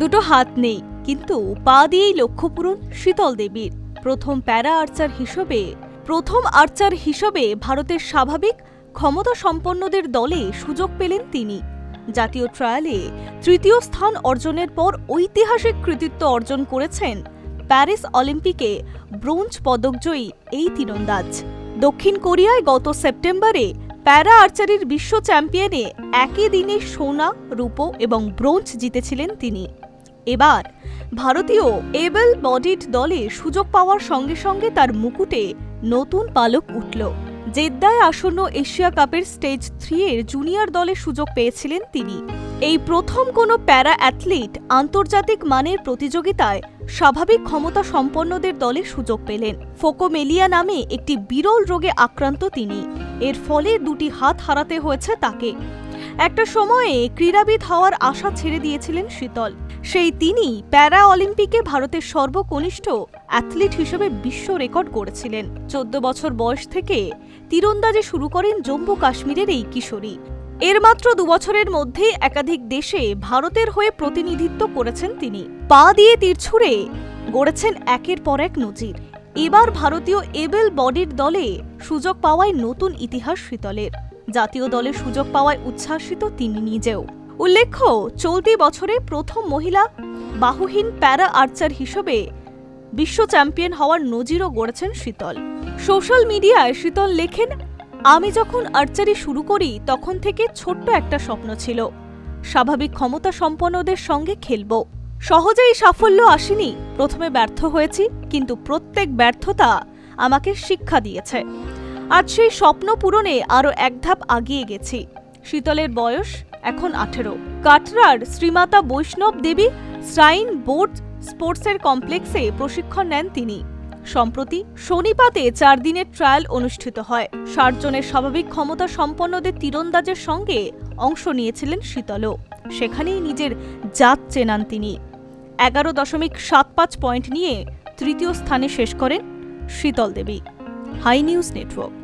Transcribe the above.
দুটো হাত নেই, কিন্তু পা দিয়েই লক্ষ্য পূরণ শীতল দেবীর। প্রথম প্যারা আর্চার হিসেবে, প্রথম আর্চার হিসেবে ভারতের স্বাভাবিক ক্ষমতা সম্পন্নদের দলে সুযোগ পেলেন তিনি। জাতীয় ট্রায়ালে তৃতীয় স্থান অর্জনের পর ঐতিহাসিক কৃতিত্ব অর্জন করেছেন প্যারিস অলিম্পিকে ব্রোঞ্জ পদকজয়ী এই তীরন্দাজ। দক্ষিণ কোরিয়ায় গত সেপ্টেম্বরে প্যারা আর্চারির বিশ্ব চ্যাম্পিয়নে একই দিনে সোনা, রূপো এবং ব্রোঞ্জ জিতেছিলেন তিনি। এবার, ভারতীয় এবেল বডিড দলে সুযোগ পাওয়ার সঙ্গে সঙ্গে তার মুকুটে নতুন পালক উঠল। জেদ্দায় আসন্ন এশিয়া কাপের স্টেজ থ্রি এর জুনিয়র দলে সুযোগ পেয়েছিলেন তিনি। এই প্রথম কোনো প্যারা অ্যাথলিট আন্তর্জাতিক মানের প্রতিযোগিতায় স্বাভাবিক ক্ষমতা সম্পন্নদের দলে সুযোগ পেলেন। ফোকোমেলিয়া নামে একটি বিরল রোগে আক্রান্ত তিনি। এর ফলে দুটি হাত হারাতে হয়েছে তাকে। একটা সময়ে ক্রীড়াবিদ হওয়ার আশা ছেড়ে দিয়েছিলেন শীতল। সেই তিনি প্যারা অলিম্পিকে ভারতের সর্বকনিষ্ঠ অ্যাথলিট হিসেবে বিশ্ব রেকর্ড করেছিলেন। চোদ্দ বছর বয়স থেকে তীরন্দাজে শুরু করেন জম্মু কাশ্মীরের এই কিশোরী। এর মাত্র দুবছরের মধ্যেই একাধিক দেশে ভারতের হয়ে প্রতিনিধিত্ব করেছেন তিনি। পা দিয়ে তীর ছুঁড়ে গড়েছেন একের পর এক নজির। এবার ভারতীয় এবেল বডির দলে সুযোগ পাওয়ায় নতুন ইতিহাস শীতলের। জাতীয় দলে সুযোগ পাওয়ায় উচ্ছ্বাসিত তিনি নিজেও। উল্লেখ্য, চলতি বছরে প্রথম মহিলা বাহুহীন প্যারা আর্চার হিসেবে বিশ্ব চ্যাম্পিয়ন হওয়ার নজিরও গড়েছেন শীতল। সোশ্যাল মিডিয়ায় শীতল লেখেন, আমি যখন আর্চারি শুরু করি, তখন থেকে ছোট্ট একটা স্বপ্ন ছিল। স্বাভাবিক ক্ষমতা সম্পন্নদের সঙ্গে খেলব। সহজেই সাফল্য আসেনি, প্রথমে ব্যর্থ হয়েছি, কিন্তু প্রত্যেক ব্যর্থতা আমাকে শিক্ষা দিয়েছে। আজ সেই স্বপ্ন পূরণে আরও এক ধাপ আগিয়ে গেছি। শীতলের বয়স এখন আঠেরো। কাটরার শ্রীমাতা বৈষ্ণব দেবী শ্রাইন বোর্ড স্পোর্টসের কমপ্লেক্সে প্রশিক্ষণ নেন তিনি। সম্প্রতি শনিপাতে চার দিনের ট্রায়াল অনুষ্ঠিত হয়। ষাট জনের স্বাভাবিক ক্ষমতা সম্পন্নদের তীরন্দাজের সঙ্গে অংশ নিয়েছিলেন শীতলও। সেখানেই নিজের জাত চেনান তিনি। এগারো দশমিক সাত পাঁচ পয়েন্ট নিয়ে তৃতীয় স্থানে শেষ করেন শীতল দেবী। High news network